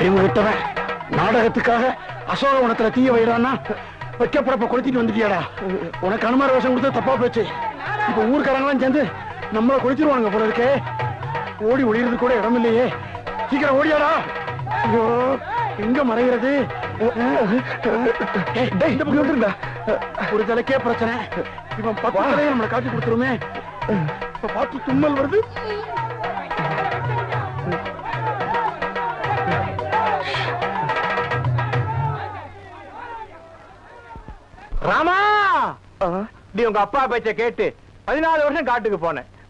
அறிவு விட்டவன் நாடகத்துக்காக அசோகவனத்துல தீய வைடான்னா வைக்கப்படப்ப கொளுத்திட்டு வந்துட்டியாடா. உனக்கு அனுமார வேஷம் கொடுத்து தப்பா போச்சு. இப்ப ஊருக்காரங்களாம் சேர்ந்து நம்மள கொளுத்திடுவானுங்க போல இருக்கே. ஓடி ஒளியறது கூட இடம் இல்லையே. சீக்கிரம் ஓடியாடா. ஐயோ எங்க மறைகிறது இந்த பக்கம் வந்துருங்க ஒரு தலைக்கே பிரச்சனை. இவன் பக்கத்திலேயே நம்மளை காட்டி கொடுத்துருமே. இப்ப பார்த்து தும்மல் வருது. ராமா! நீ உங்க அப்பா பேச்ச கேட்டு பதினாலு வருஷம் காட்டுக்கு போனேன்.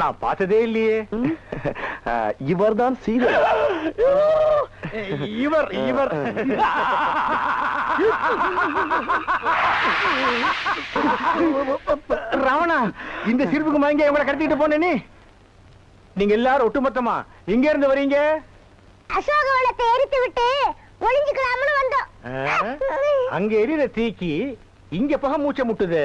நான் பார்த்ததே இல்லையே. இவர் தான் சீதா. இவர் இவர். ராவணா இந்த சிரிப்புக்கு மயங்க இவங்களை கடத்திட்டு போனே நீ? நீங்க எல்லாரும் ஒட்டுமொத்தமா எங்க இருந்து வரீங்க? அசோகவனத்தை எரித்து விட்டு ஒளிஞ்சுக்கலாம்னு வந்தோம்? அங்க எரியிற தீக்கி இங்க பக மூச்ச முட்டுது.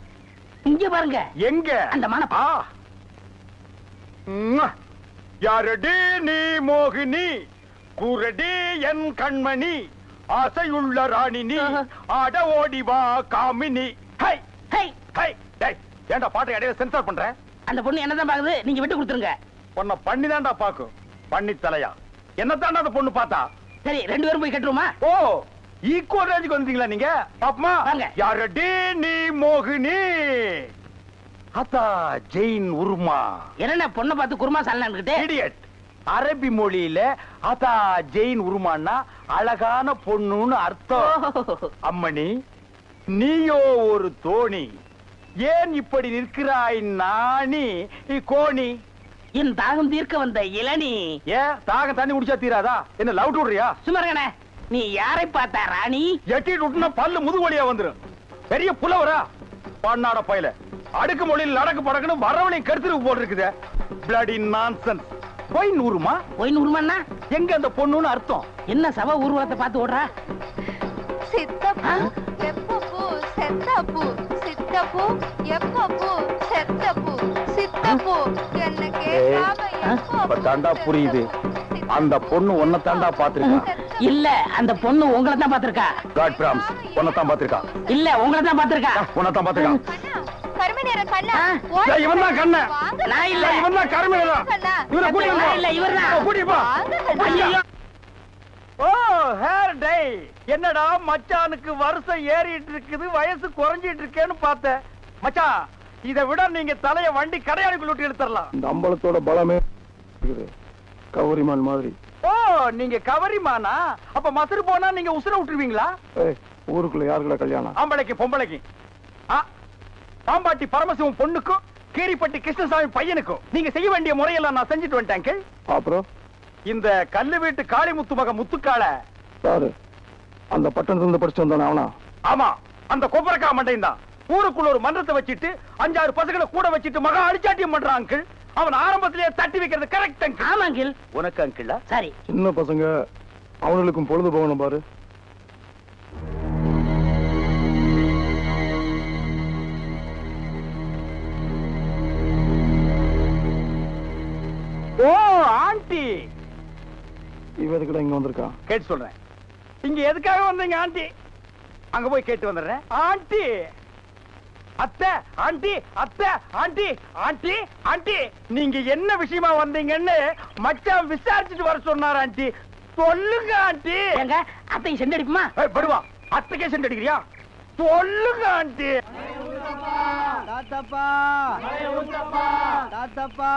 இங்க பாருங்க. எங்க? அந்த மன- ஆ. ம்ம். யாரடி நீ மோகினி? குரடி என் கண்மணி? ஆசையுள்ள ராணி நீ ஆட ஓடி வா காமினி. ஹை. High, high. டேய் ஏன்டா பாட்டை இடையில சென்சார் பண்ற? அந்த பொண்ணு என்னதான் பாக்குது நீங்க விட்டு கொடுத்துருங்க. உன்னை பண்ணி தான்டா பாக்கும். பண்ணி தலையா என்னத்தாண்டா அந்த பொண்ணு பார்த்தா? சரி ரெண்டு பேரும் போய் கட்டுருமா ஓ ஈக்குவல் ரேஞ்சுக்கு வந்தீங்களா நீங்க? பாப்பமா. யாரடி நீ மோகினி. அத்தா ஜெயின் உருமா. என்ன பொண்ணை பார்த்து குருமா சாலன்னுகிட்டு இடியட் அரபி மொழியில அதா ஜெயின் உருமான்னா அழகான பொண்ணுன்னு அர்த்தம். அம்மணி நீயோ ஒரு தோணி. ஏன் இப்படி நிற்கிறாய் நாணி? கோணி. என் தாகம் தீர்க்க வந்த இளநீ. ஏன்? தாகம் தண்ணி குடிச்சா தீராதா? என்ன லவ் விடுறியா? சுமரகனே நீ யாரை பார்த்தா ராணி? எட்டிட்டு விட்டுனா பல்லு முதுகு வழியா வந்துரும். பெரிய புலவரா? பண்ணாட பையல. அடுக்கு மொழியில் நடக்கு படக்குன்னு வரவனையும் கருத்துருக்கு போல் இருக்குது பிளடி நான்சன்ஸ் போய் நூறுமா? போய் நூறுமாண்ணா எங்க அந்த பொண்ணுன்னு அர்த்தம். என்ன சவ ஊர்வலத்தை பார்த்து ஓடுறா? சித்தப்பூ எப்பப்பூ செத்தப்பூ சித்தப்பூ எப்பப்பூ செத்தப்பூ சித்தப்பூ. என்ன கேட்காம இப்ப தாண்டா புரியுது. அந்த பொண்ணு உன்னை தாண்டா பாத்திருக்கா இல்ல அந்த பொண்ணு உங்களை தான் பாத்திருக்கா காட் பிராம்ஸ் உன்னை தான் பாத்திருக்கா இல்ல உங்களை தான் பாத்திருக்கா உன்னை தான் பாத்திருக்கா கண்ணா கருமை நேர கண்ணா. ஆ, ஓடி ஏய், இவன் தான் கண்ணன். வாங்க நான் இல்ல. இவன் தான் கருமையா கண்ணா. இவனை கூட்டிட்டு நான் இல்ல, இவர்தான். கூட்டிப்பா வாங்க கண்ணா. ஐயையோ. ஓ ஹேர் டேய் என்னடா மச்சானுக்கு வருஷம் ஏறிட்டு இருக்குது வயசு குறைஞ்சிட்டு இருக்கேன்னு பார்த்தேன். மச்சான் இதை விட நீங்க தலைய வண்டி கடையாளிக்குள்ள விட்டு எடுத்துடலாம் இந்த அம்பலத்தோட பலமே இருக்குது. கௌரிமான் மாதிரி. ஓ நீங்க கவரிமானா? அப்ப மசரு போனா நீங்க உசுர விட்டுருவீங்களா? ஊருக்குள்ள யாருக்குள்ள கல்யாணம்? ஆம்பளைக்கு பொம்பளைக்கு. ஆ, பாம்பாட்டி பரமசிவம் பொண்ணுக்கும் கீரிப்பட்டி கிருஷ்ணசாமி பையனுக்கும். நீங்க செய்ய வேண்டிய முறையெல்லாம் நான் செஞ்சுட்டு வந்துட்டேன். அப்புறம்? இந்த கல்லு வீட்டு காளிமுத்து மக முத்துக்கால யாரு? அந்த பட்டணத்துல இருந்து படிச்சு வந்தானே அவனா? ஆமா அந்த கொப்பரக்கா மண்டையும் தான் ஊருக்குள்ள ஒரு மன்றத்தை வச்சிட்டு அஞ்சாறு பசங்களை கூட வச்சிட்டு மகா அடிச்சாட்டியம் பண்றான் அங்கிள் அவன் ஆரம்பத்திலேயே தட்டி வைக்கிறது கரெக்ட் அங்கிள் ஆமா அங்கிள் உனக்கு அங்கிள் சரி. சின்ன பசங்க அவனுங்களுக்கும் பொழுது போகணும் பாரு. Oh aunty. இவ எதுக்குடா இங்க வந்திருக்கான் கேட்டு சொல்றேன். இங்க எதுக்காக வந்தீங்க ஆண்டி? அங்க போய் கேட்டு வந்துடுறேன். ஆண்டி. அத்தை ஆண்டி அத்தை ஆண்டி ஆண்டி ஆண்டி நீங்க என்ன விஷயமா வந்தீங்கன்னு மச்சான் விசாரிச்சுட்டு வர சொன்னார் ஆண்டி. சொல்லுங்க ஆண்டி. எங்க அத்தையும் செண்டு அடிப்புமா ஏய், படுவா. அத்தைக்கே சென்று அடிக்கிறியா? சொல்லுங்க ஆண்டி. தாத்தப்பா. தாத்தப்பா.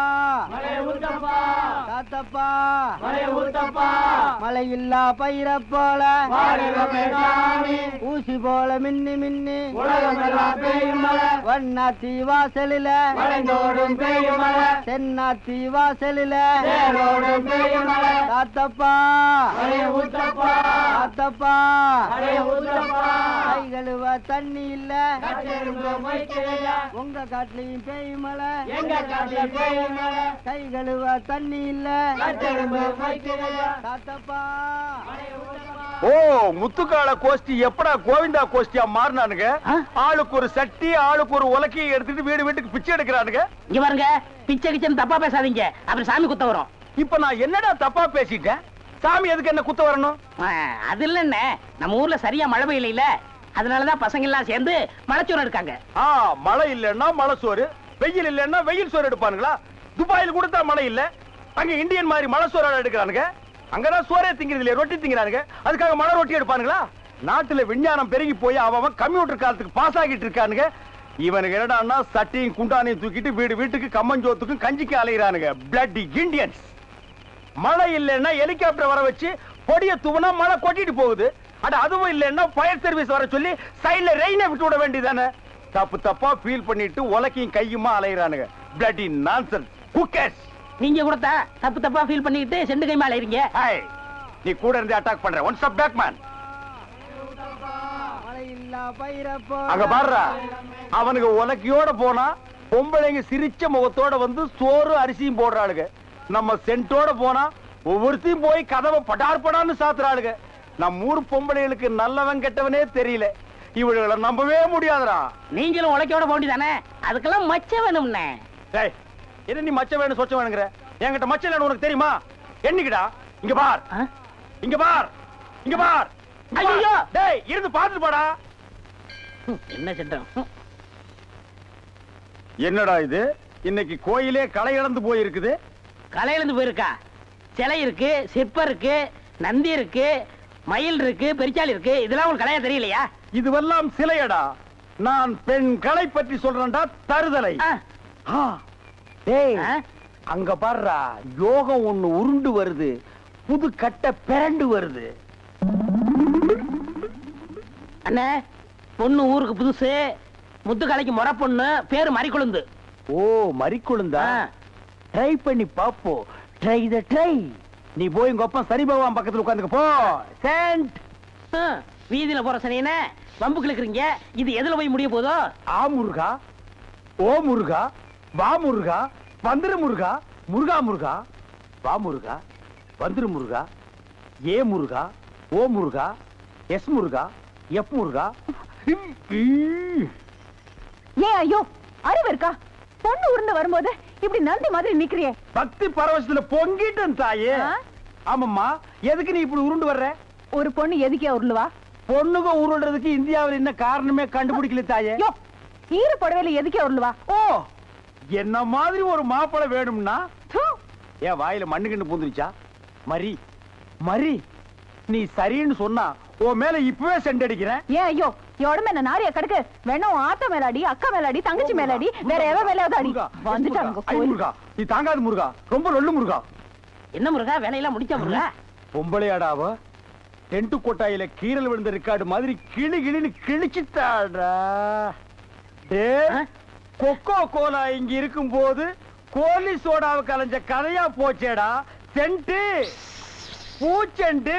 தாத்தப்பா மழை இல்லா பயிர போல. ஊசி போல மின்னி மின்னி. வண்ணாத்தி வாசலில. தென்னாத்தி வாசலில. தாத்தப்பா தாத்தப்பா கை கழுவ தண்ணி இல்ல. உங்க காட்டுலயும் பேய் மழை. எங்க காட்டுலயும் பேய் மழை? கை கழுவ தண்ணி இல்ல. தாத்தப்பா ஓ முத்துக்கால கோஷ்டி எப்படா கோவிந்தா கோஷ்டியா மாறினானுங்க? ஆளுக்கு ஒரு சட்டி ஆளுக்கு ஒரு உலக்கையை எடுத்துட்டு வீடு வீட்டுக்கு பிச்சை எடுக்கிறானுங்க. இங்க பாருங்க பிச்சை கிச்சன் தப்பா பேசாதீங்க. அப்புறம் சாமி குத்த வரும். இப்ப நான் என்னடா தப்பா பேசிட்டேன்? சாமி எதுக்கு என்ன குத்த வரணும்? அது இல்லன்னு நம்ம ஊர்ல சரியா மழை பெய்யல அதனாலதான் பசங்க எல்லாம் சேர்ந்து மலைச்சோறு இருக்காங்க ஆ மழை இல்லைன்னா மழை சோறு வெயில் இல்லைன்னா வெயில் சோறு எடுப்பானுங்களா? துபாயில் கொடுத்தா மழை இல்ல. அங்க இந்தியன் மாதிரி மழை சோறு எடுக்கிறானுங்க. அங்கதான் சோறே திங்கிறது இல்லையா ரொட்டி திங்கிறானுங்க. அதுக்காக மழை ரொட்டி எடுப்பானுங்களா? நாட்டுல விஞ்ஞானம் பெருகி போய் அவன் கம்ப்யூட்டர் காலத்துக்கு பாஸ் ஆகிட்டு இருக்கானுங்க. இவனுக்கு என்னடான்னா சட்டியும் குண்டானையும் தூக்கிட்டு வீடு வீட்டுக்கு கம்மஞ்சோத்துக்கும் கஞ்சிக்கு அலைகிறானுங்க பிளட் இந்தியன்ஸ் மழை இல்லைன்னா ஹெலிகாப்டர் வர வச்சு பொடிய தூவுனா மழை கொட்டிட்டு போகுது. அட அதுவும் இல்லைன்னா ஃபயர் சர்வீஸ் வர சொல்லி சைடுல ரெயினை விட்டு விட வேண்டியதானே தப்பு தப்பா ஃபீல் பண்ணிட்டு உலக்கையும் கையுமா அலைகிறானுங்க பிளட்டி நான்சன் குக்கர்ஸ் நீங்க கொடுத்தா தப்பு தப்பா ஃபீல் பண்ணிக்கிட்டு செண்டு கை மேல இருங்க ஹாய் நீ கூட இருந்து அட்டாக் பண்ற. ஒன் ஸ்டாப் பேக் மேன் அங்க பாருடா. அவனுக்கு உலக்கையோட போனா பொம்பளைங்க சிரிச்ச முகத்தோட வந்து சோறு அரிசியும் போடுறாளுங்க. நம்ம சென்ட்டோட போனா ஒவ்வொருத்தையும் போய் கதவை படார் படான்னு சாத்துறாளுங்க. நம்ம ஊர் பொம்பளைகளுக்கு நல்லவன் கெட்டவனே தெரியல. இவளுகளை நம்பவே முடியாதுடா. நீங்களும் உழைக்கோட போண்டி தானே அதுக்கெல்லாம் மச்ச வேணும்னே. டேய் என்ன நீ மச்ச வேணும் சொச்ச வேணுங்கிற? என்கிட்ட மச்ச இல்லைன்னு உனக்கு தெரியுமா? என்னைக்குடா? இங்க பார்? இங்க பார். இங்க பார். ஐயையோ! டேய் இருந்து பார்த்துட்டு போடா. என்ன சட்டம். என்னடா இது? இன்னைக்கு கோயிலே களை இழந்து போயிருக்குது. கலையிலிருந்து போயிருக்கா. சிலை இருக்கு சிற்பம் இருக்கு நந்தி இருக்கு மயில் இருக்கு பெரிச்சாலி இருக்கு. இதெல்லாம் உங்களுக்கு கலையா தெரியலையா? இதுவெல்லாம் சிலையடா. நான் பெண் கலை பற்றி சொல்றேன்டா தருதலை? அங்க பாருடா யோகம் ஒண்ணு உருண்டு வருது. புது கட்டை பிறண்டு வருது. அண்ணே பொண்ணு ஊருக்கு புதுசு. முத்துக்கலைக்கு முறை பொண்ணு பேரு மறிக்குழுந்து. ஓ மறிக்குழுந்தா. ட்ரை பண்ணி பாப்போம் ட்ரை த ட்ரை நீ போய் உங்க அப்பா சரி பகவான் பக்கத்துல உட்காந்துக்க போ. சென்ட் ஆ, வீதியில போற சனியனே வம்பு கிழக்குறீங்க இது எதுல போய் முடிய போதோ? ஆ முருகா. ஓ முருகா. வா முருகா. வந்துரு முருகா. முருகா முருகா. வா முருகா. வந்துரு முருகா. ஏ முருகா. ஓ முருகா. எஸ் முருகா. எஃப் முருகா. ஏன் ஐயோ. அறிவு இருக்கா? பொண்ணு உருண்டு வரும்போது இப்படி நந்தி மாதிரி நிக்கிறியே. பக்தி பரவசத்துல பொங்கிட்டேன் தாயே? ஆமாம்மா எதுக்கு நீ இப்படி உருண்டு வர்ற? ஒரு பொண்ணு எதுக்கே உருளுவா பொண்ணுங்க உருள்றதுக்கு இந்தியாவில் என்ன காரணமே கண்டுபிடிக்கல தாயே. ஈர புடவையில எதுக்கே உருளுவா ஓ என்ன மாதிரி ஒரு மாப்பிளை வேணும்னா? என் வாயில மண்ணு கண்டு பூந்துருச்சா? மரி மரி நீ சரின்னு சொன்னா உன் மேல இப்பவே செண்டடிக்கிறேன். ஏன் ஐயோ என் உடம்பு என்ன நாரிய கடுக்கு? வேணா ஆத்த மேலாடி அக்கா மேலாடி தங்கச்சி மேலாடி வேற எவ மேலாவது அடி? வந்துட்டாங்க முருகா நீ தாங்காத முருகா ரொம்ப லொல்லு முருகா. என்ன முருகா வேலையெல்லாம் முடிச்சா முருகா? பொம்பளையாடாவ டென்ட் கொட்டாயில கீரல் விழுந்த ரெக்கார்டு மாதிரி கிளி கிளின்னு கிழிச்சிட்டாடா. ஆ? கொக்கோ கோலா இங்க இருக்கும் போது கோலி சோடாவை கலைஞ்ச கதையா போச்சேடா. சென்ட்டு பூச்செண்டு.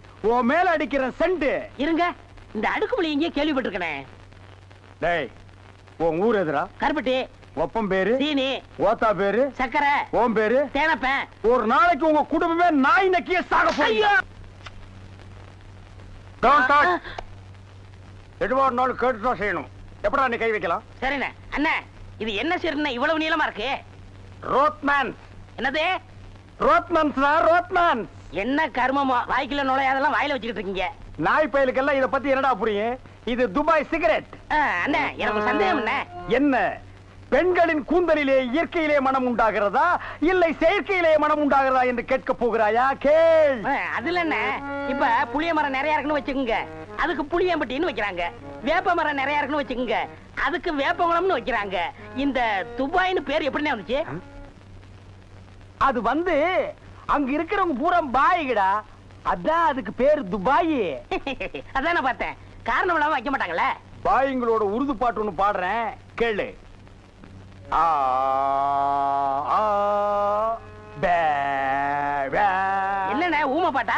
உன் மேல அடிக்கிற செண்டு. இருங்க. இந்த அடுக்குமொழி எங்கேயோ கேள்விப்பட்டிருக்கேன். டேய் உன் ஊர் எதுரா கருப்பட்டி. ஒப்பம் பேரு. சீனி. ஓத்தா பேரு. சக்கரை ஓம் பேரு. தேனப்பேன் ஒரு நாளைக்கு உங்க குடும்பமே நாய் நக்கிய சாக touch. எதுவா இருந்தாலும் கேட்டு தான் செய்யணும். எப்படா நீ கை வைக்கலாம்? சரிண்ணே. அண்ணே இது என்ன சரிண்ணே இவ்வளவு நீளமா இருக்கு? ரோத்மேன் என்னது? Rothmans Rothman. என்ன கர்மமோ? வாய்க்குள்ள நுழையாதெல்லாம் வாயில வச்சுக்கிட்டு இருக்கீங்க. நாய் பயலுக்கெல்லாம் இத பத்தி என்னடா புரியும்? இது துபாய் சிகரெட். அண்ணே எனக்கு சந்தேகம் அண்ணே என்ன? பெண்களின் கூந்தலிலே இயற்கையிலே மனம் உண்டாகிறதா? இல்லை செயற்கையிலே மனம் உண்டாகிறதா என்று கேட்க போகிறாயா? கேள். அதுல என்ன? இப்ப புளிய மரம் நிறைய இருக்குன்னு வச்சுக்கோங்க. அதுக்கு புளியம்பட்டின்னு வைக்கிறாங்க. வேப்ப மரம் நிறைய இருக்குன்னு வச்சுக்கோங்க. அதுக்கு வேப்பங்குளம்னு வைக்கிறாங்க. இந்த துபாய்னு பேர் எப்படிண்ணே வந்துச்சு? அது வந்து அங்க இருக்கிறவங்க பூரா பாய்கடா. அதான் அதுக்கு பேர் துபாய். அதான் நான் பார்த்தேன். காரணம் இல்லாம வைக்க மாட்டாங்களே பாய்ங்களோட உருது பாட்டு ஒண்ணு பாடுறேன். கேளு. ஆ, ஆ, பே. என்னண்ணே ஊமை பாட்டா?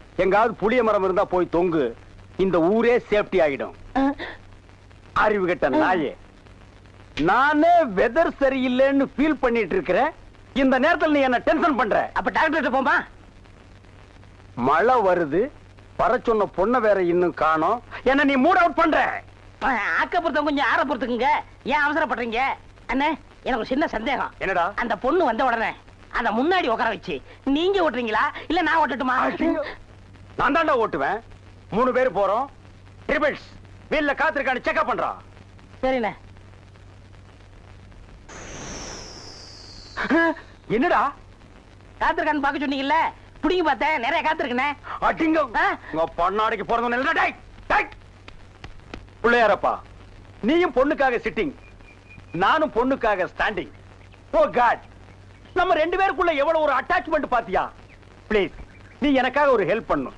எங்காவது புளிய மரம் இருந்தா போய் தொங்கு. இந்த ஊரே சேஃப்டி ஆகிடும் அறிவு கெட்ட நாயே. நானே வெதர் சரியில்லைன்னு ஃபீல் பண்ணிட்டு இருக்கிறேன். இந்த நேரத்துல நீ என்ன டென்ஷன் பண்ற? அப்ப டாக்டர் போமா மழை வருது. வர சொன்ன பொண்ணை வேற இன்னும் காணோம். என்ன நீ மூட் அவுட் பண்ற? ஆக்க பொறுத்தவங்க கொஞ்சம் ஆற பொறுத்துக்குங்க. ஏன் அவசரப்படுறீங்க? அண்ணே எனக்கு சின்ன சந்தேகம். என்னடா? அந்த பொண்ணு வந்த உடனே அத முன்னாடி உட்கார வச்சு நீங்க ஓட்டுறீங்களா? இல்ல நான் ஓட்டட்டுமா? நான் தாண்டா ஓட்டுவேன். மூணு பேர் போறோம். ட்ரிபிள்ஸ் வீல்ல காத்திருக்கான்னு செக்அப் பண்றான் சரிண்ணே. என்னடா? காத்திருக்கான்னு பார்க்க சொன்னீங்கல்ல? புடிங்க பார்த்தேன் நிறைய காத்திருக்கனே அடிங்க? உங்க பொண்ணாடிக்கு பிறந்தவன் இல்லடா, டேய் டேய். பிள்ளையாரப்பா நீயும் பொண்ணுக்காக சிட்டிங் நானும் பொண்ணுக்காக ஸ்டாண்டிங் ஓ காட் நம்ம ரெண்டு பேருக்குள்ள எவ்வளவு ஒரு அட்டாச்மெண்ட் பாத்தியா? ப்ளீஸ் நீ எனக்காக ஒரு ஹெல்ப் பண்ணும்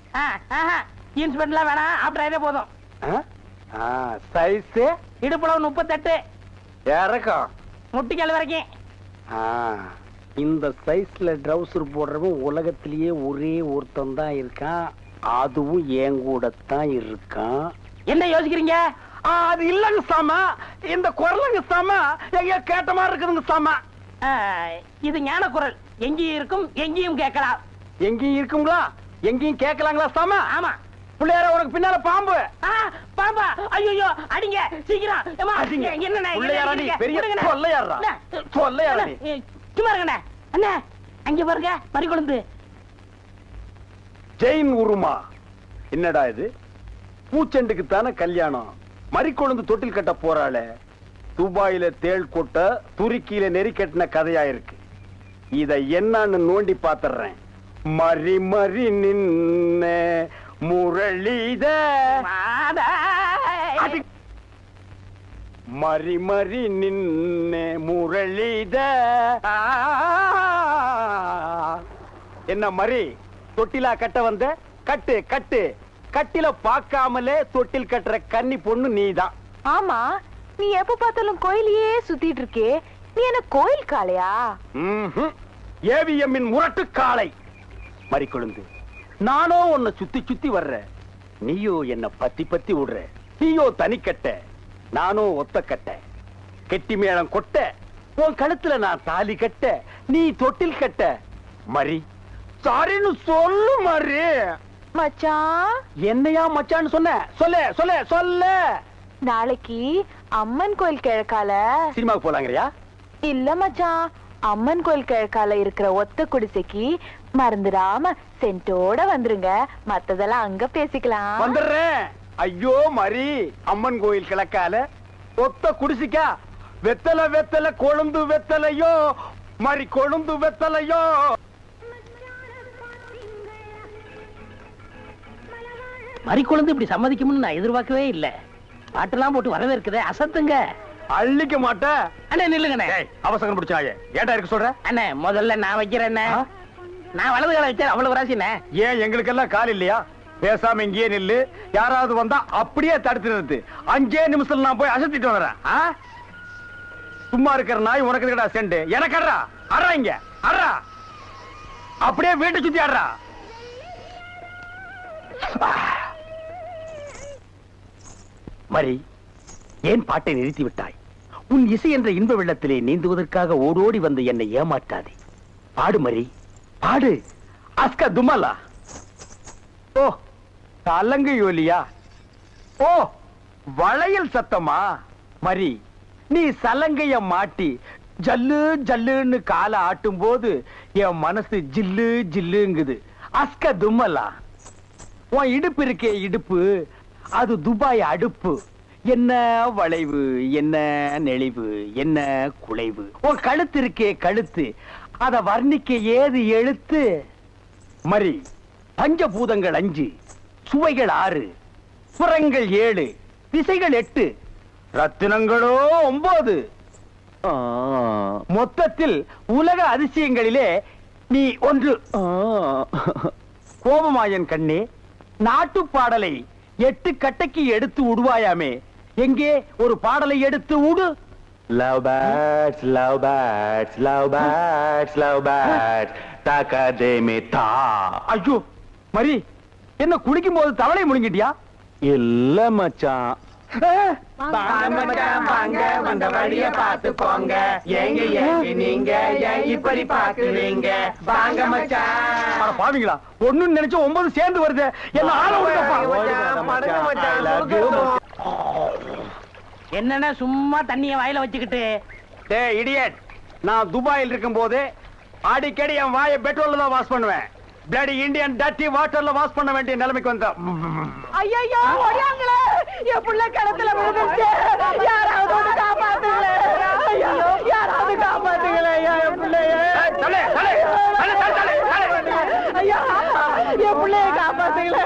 jeans பேண்ட்லாம் வேணாம் ஆப்டர் போதும். சைஸ் இடுப்புளவு முப்பத்தெட்டு. இறக்கம். முட்டிக்கால் வரைக்கும். இந்த சைஸ்ல ட்ரவுசர் போடுறவன் உலகத்திலேயே ஒரே ஒருத்தன் தான் இருக்கான். அதுவும் என் கூட தான் இருக்கான். என்ன யோசிக்கிறீங்க? அது இல்லங்க சாமா. இந்த குரலுங்க சாமா எங்க கேட்ட மாதிரி இருக்குதுங்க சாமா. இது ஞான குரல் எங்கேயும் இருக்கும் எங்கேயும் கேட்கலாம். எங்கேயும் இருக்குங்களா? எங்கேயும் கேட்கலாங்களா சாமா? ஆமா. பிள்ளையார உனக்கு பின்னால பாம்பு. பாம்பா. ஐயோ அடிங்க சீக்கிரம். ஏம்மா, அடிங்க. என்னண்ணே, பிள்ளையாரா நீ? என்ன பெரிய நீ? சும்மா இருங்கண்ணே. அண்ணே அங்க பாருங்க மறிக்குழுந்து. ஜெயின் உருமா. என்னடா இது? பூச்செண்டுக்கு தானே கல்யாணம். மறிக்கொழுந்து தொட்டில் கட்ட போறாளே. துபாயில தேள் கொட்ட துருக்கியில நெறி கட்டின கதையா இருக்கு. இத என்னன்னு நோண்டி பாத்துறேன். நின்ன முரளித. அடி. மறி மறி நின்ன முரளித. ஆ. என்ன மறி? தொட்டிலா கட்ட வந்த? கட்டு கட்டு. கட்டில பார்க்காமலே தொட்டில் கட்டுற கன்னி பொண்ணு நீதான் ஆமா நீ எப்ப பார்த்தாலும் கோயிலையே சுத்திட்டு இருக்கே. நீ என்ன கோயில் காளையா? ஏவிஎம்மின் முரட்டு காளை. மறிக்கொழுந்து. நானோ உன்னை சுத்தி சுத்தி வர்ற. நீயோ என்ன பத்தி பத்தி விடுற நீயோ தனிக்கட்ட நானோ ஒத்த கட்ட. கெட்டி மேளம் கொட்ட. உன் கழுத்துல நான் தாலி கட்ட. நீ தொட்டில் கட்ட. மறி. சாரின்னு சொல்லு மறி. மச்சான் என்னையா மச்சான்னு சொன்ன? சொல்ல சொல்ல சொல்ல. நாளைக்கு அம்மன் கோயில் கிழக்கால. சினிமாவுக்கு போலாங்கறியா? இல்ல மச்சான் அம்மன் கோயில் கிழக்கால இருக்கிற ஒத்த குடிசைக்கு மறந்துடாம சென்ட்டோட வந்துருங்க. மத்ததெல்லாம் அங்க பேசிக்கலாம். வந்துடுறேன். ஐயோ மரி. அம்மன் கோயில் கிழக்கால ஒத்த குடிசிக்கா. வெத்தல வெத்தல கொழுந்து வெத்தலையோ. மரி கொழுந்து வெத்தலையோ. மறிக்குழுந்து இப்படி சம்மதிக்கும்னு நான் எதிர்பார்க்கவே இல்ல. பாட்டெல்லாம் போட்டு வரவேற்குதே அசத்துங்க. அள்ளிக்க மாட்டேன். அண்ணே நில்லுங்கண்ணே. அவசரம் பிடிச்சாயே ஏன்டா இருக்க சொல்ற? அண்ணே முதல்ல நான் வைக்கிறேன்னே? நான் வலது கால வச்சேன் அவ்வளவு ராசிண்ணே ஏன் எங்களுக்கெல்லாம் கால் இல்லையா? பேசாம இங்கேயே நில்லு. யாராவது வந்தா அப்படியே தடுத்து நிறுத்து. அஞ்சே நிமிஷத்துல நான் போய் அசத்திட்டு வரேன் ஆ? சும்மா இருக்கிற நாய் உனக்கு இருக்கடா செண்டு? எனக்கு அட்றா. அட்றா இங்க. அட்றா. அப்படியே வீட்டை சுத்தி ஆடுறா மரி ஏன் பாட்டை நிறுத்தி விட்டாய்? உன் இசை என்ற இன்ப வெள்ளத்திலே நீந்துவதற்காக ஓடோடி வந்து என்னை ஏமாற்றாதே. பாடு மரி. பாடு அஸ்க துமலா ஓ தலங்கு யோலியா ஓ வளையல் சத்தமா மரி நீ சலங்கைய மாட்டி ஜல்லு ஜல்லுன்னு காலை ஆட்டும் போது என் மனசு ஜில்லு ஜில்லுங்குது அஸ்க தும்மலா உன் இடுப்பு இருக்கே இடுப்பு அது துபாய் அடுப்பு என்ன வளைவு என்ன நெளிவு என்ன குலைவு உன் கழுத்து இருக்கே கழுத்து அத வர்ணிக்க ஏது எழுத்து? மரி பஞ்சபூதங்கள் அஞ்சு சுவைகள் ஆறு புறங்கள் ஏழு திசைகள் எட்டு ரத்தினங்களோ ஒன்பது மொத்தத்தில் உலக அதிசயங்களிலே நீ ஒன்று. கோபமாயன் கண்ணே நாட்டு பாடலை எட்டு கட்டைக்கு எடுத்து விடுவாயாமே எங்கே ஒரு பாடலை எடுத்து விடு Love birds, love birds, love birds, love birds. Takademi ta. ஐயோ மரி என்ன குளிக்கும் போது தவளை முழுங்கிட்டியா? இல்ல மச்சான். வந்த வழிய பார்த்து போங்க. எங்க எங்க நீங்க இப்படி பாக்குறீங்க வாங்க மச்சான். பாவீங்களா ஒண்ணு நினைச்சு ஒன்பது சேர்ந்து வருது. என்ன ஆள என்னன்னா சும்மா தண்ணிய வாயில வச்சுக்கிட்டு? டேய் இடியட் நான் துபாயில் இருக்கும் போது அடிக்கடி என் வாயை பெட்ரோல்ல தான் வாஷ் பண்ணுவேன். பிளடி இந்தியன் டட்டி வாட்டர்ல வாஷ் பண்ண வேண்டிய நிலைமைக்கு வந்த ஐயோ ஓடியாங்களே. என் புள்ள கிணத்துல விழுந்துச்சு யாராவது வந்து காப்பாத்துங்களே. ஐயோ யாராவது காப்பாத்துங்களே. ஐயா என் பிள்ளைய. தலை, தலை, தலை, தலை, தலை, தலை. ஐயா என் பிள்ளைய காப்பாத்துங்களே.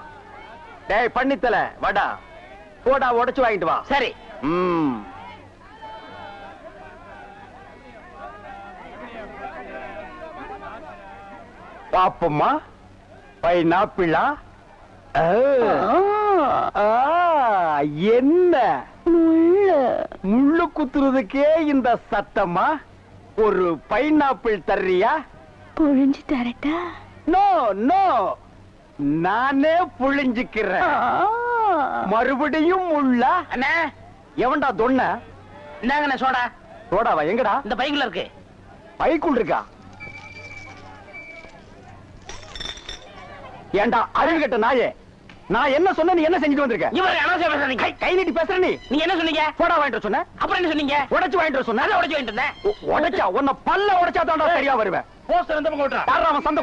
டேய் பண்ணித்தலை. வாடா. சோடா உடைச்சு வாங்கிட்டு வா. சரி. ம். பாப்பம்மா. பைனாப்பிளா? ஆ, ஆ, என்ன? முள்ளு. குத்துறதுக்கே இந்த சத்தமா ஒரு பைனாப்பிள் தர்றியா? புழிஞ்சு தரட்டா? No no. நானே புழிஞ்சுக்கிறேன். மறுபடியும் முள்ள அண்ணா எவன்டா தொன்ன? இந்தாங்கண்ணே சோடா. சோடாவா எங்கடா? இந்த பைக்குல இருக்கு. பைக்குள் இருக்கா? ஏண்டா அறிவு கெட்ட நாயே. நான் என்ன சொன்ன நீ என்ன செஞ்சுட்டு வந்திருக்க? இவர் அனாவசியம் பேசுறீங்க கை நீட்டி பேசுற நீ. நீங்க என்ன சொன்னீங்க? போடா வாங்கிட்டு சொன்ன. அப்புறம் என்ன சொன்னீங்க? உடைச்சு வாங்கிட்டு சொன்ன. அதை உடைச்சு வாங்கிட்டு இருந்தேன் உடைச்சா உன்னை பல்ல உடைச்சா தான்டா சரியா வருவேன். போஸ்டர் விட்டுறா யாரா அவன் சந்தை